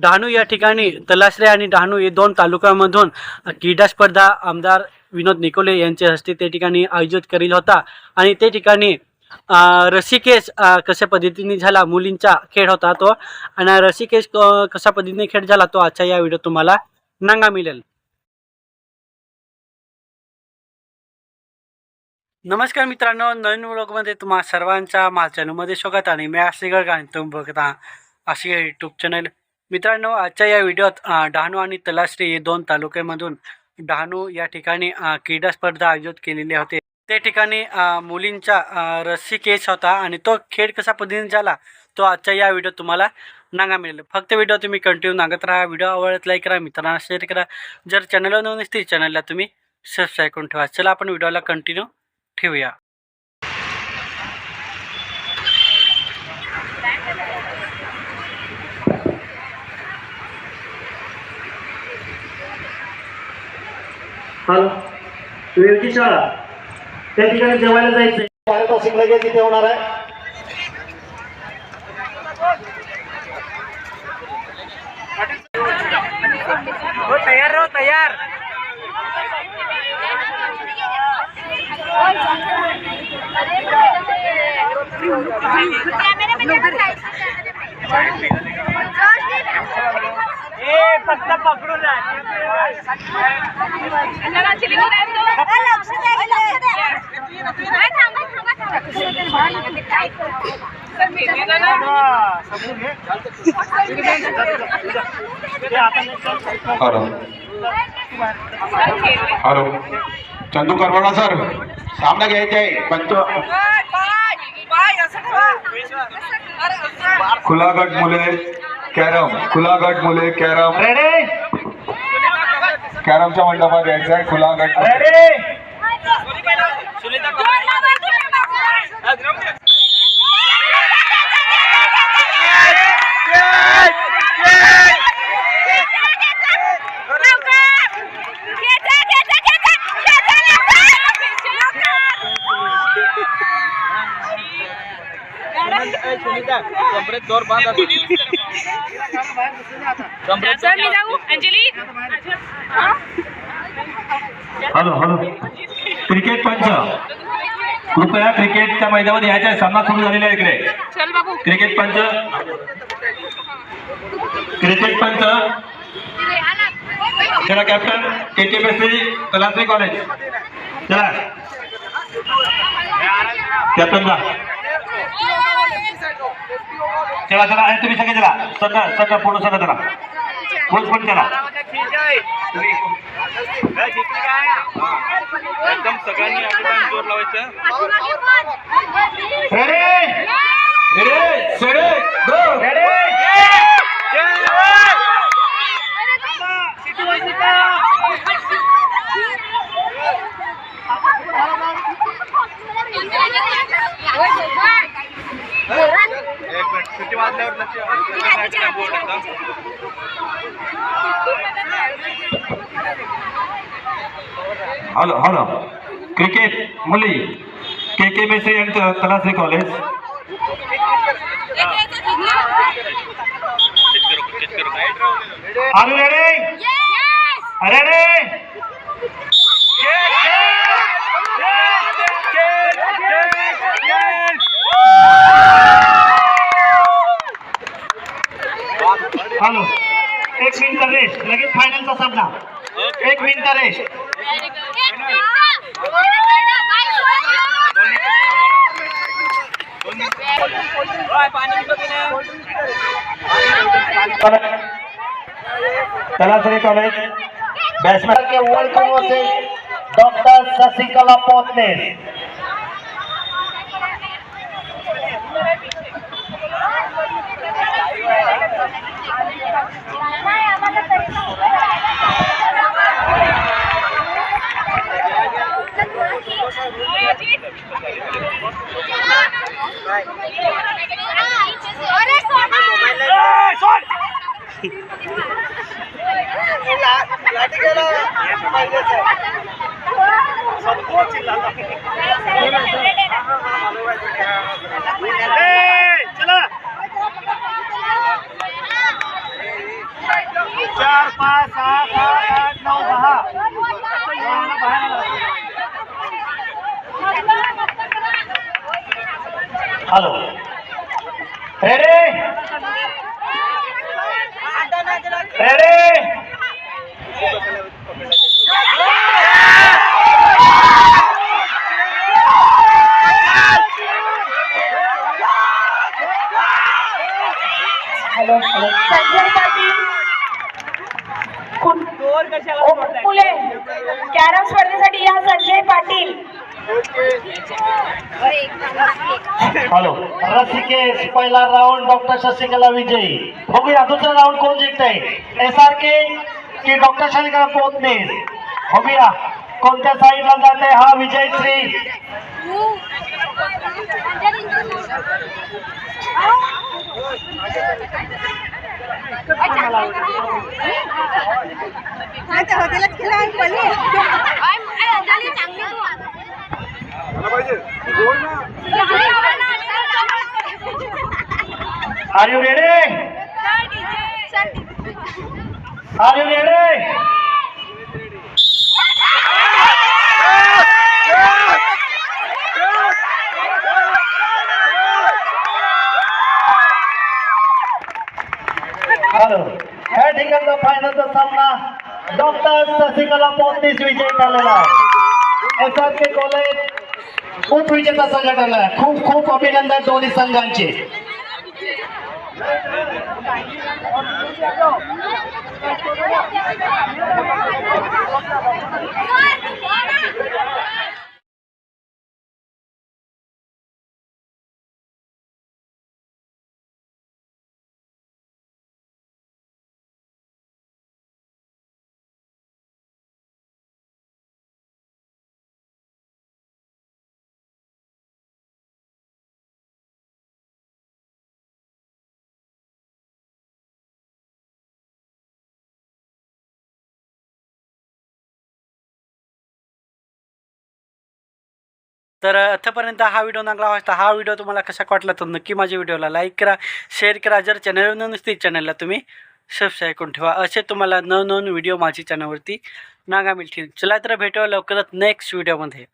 डहाणू या ठिकाणी तलासरे आणि डहाणू हे दोन तालुक्यामधून क्रीडा स्पर्धा आमदार विनोद निकोले यांच्या हस्ते त्या ठिकाणी आयोजित करील होता. आणि त्या ठिकाणी रसिकेश कशा पद्धतीने झाला मुलींचा खेळ होता तो. आणि रसिकेश क- कशा पद्धतीने खेळ झाला तो आजच्या या व्हिडिओ तुम्हाला नांगा मिळेल. नमस्कार मित्रांनो नवीन ब्लॉगमध्ये तुम्हा सर्वांच्या माझ्या चॅनलमध्ये स्वागत आणि मी आशिगर आणि तुम्ही बघता असे आशिगर यूट्यूब चॅनल मित्रांनो आजच्या या व्हिडिओत डहाणू आणि तलाश्री हे दोन तालुक्यामधून डहाणू या ठिकाणी क्रीडा स्पर्धा आयोजित केलेली होते. त्या ठिकाणी मुलींचा रस्सी केस होता आणि तो खेळ कसा पद्धतीने झाला तो आजच्या या व्हिडिओत तुम्हाला नांगा मिळेल. फक्त व्हिडिओ तुम्ही कंटिन्यू नागत राहा व्हिडिओ आवडत लाईक करा मित्रांना शेअर करा. जर चॅनलवर नवीन असतील चॅनलला तुम्ही सबस्क्राईब करून ठेवा. चला आपण व्हिडिओला कंटिन्यू ठेवूया. हॅलो. वेळची शाळा. त्या ठिकाणी जेवायला जायचंय. पारितोषिक लगेच इथे होणार आहे. तयार राहो तयार. फक्त पकडून hello hello Chandu Karwada sir सामना घ्यायचा आहे पंच खुला गट मुले। कॅरम खुला गट मुले कॅरम. रेडी? कॅरमच्या मंडपात घ्यायचा आहे खुला गट रेडी सर मी जाऊ? अंजली? हॅलो हॅलो क्रिकेट पंच कृपया क्रिकेटच्या मैदानामध्ये यायचं सामना सुरू झालेला आहे इकडे. चल बाबू. क्रिकेट पंच क्रिकेट पंच चला कॅप्टन के के बेसी तलासरी कॉलेज चला कॅप्टन चला चला आणि तुम्ही सगळे चला. सगळं सगळं पूर्ण सगळं चला. कोच पण चला. एकदम सगळ्यांनी जोर लावायचं. लक्ष बोर्ड होता हॅलो हॅलो। क्रिकेट मुली के के बेसे यांचं Talasari college. Are ready ready hello एक मिनिट रेस्ट फायनलचा सामना एक मिनिट रेस्ट कॉलेज बॅट्समॅन के वर्ल्ड कप से डॉक्टर शशिकला पोतने चला. पाच सहा सात आठ नऊ दहा. हॅलो. संजय पाटील. कुल- फुले. कॅरम स्पर्धेसाठी या संजय पाटील. हॅलो रसिकेश पहिला राऊंड डॉक्टर शशिकला विजयी बघूया दुसरा राऊंड कोण जिंकतंय एस आर के की डॉक्टर शशिकला पोतनेस बघूया कोणत्या साईडला जाते हा Vijay Shri are you ready are you ready hello ह्या ठिकाणचा फायनलचा सामना डॉक्टर शशिकला पोतनीस विजय ठरलेला आहे एस आर के कॉलेज खूप विजेता संघटना. आहे खूप खूप अभिनंदन दोन्ही संघांचे. Thank you. तर आतापर्यंत हा व्हिडिओ चांगला वाचता हा व्हिडिओ तुम्हाला कसा वाटला तर नक्की माझ्या व्हिडिओला लाईक करा शेअर करा. जर चॅनलवर नसतील चॅनलला तुम्ही सबस्क्राईब करून ठेवा. असे तुम्हाला नवनवीन व्हिडिओ माझी चॅनलवरती नागा मिळतील चला तर भेटूया लवकरच नेक्स्ट व्हिडिओमध्ये.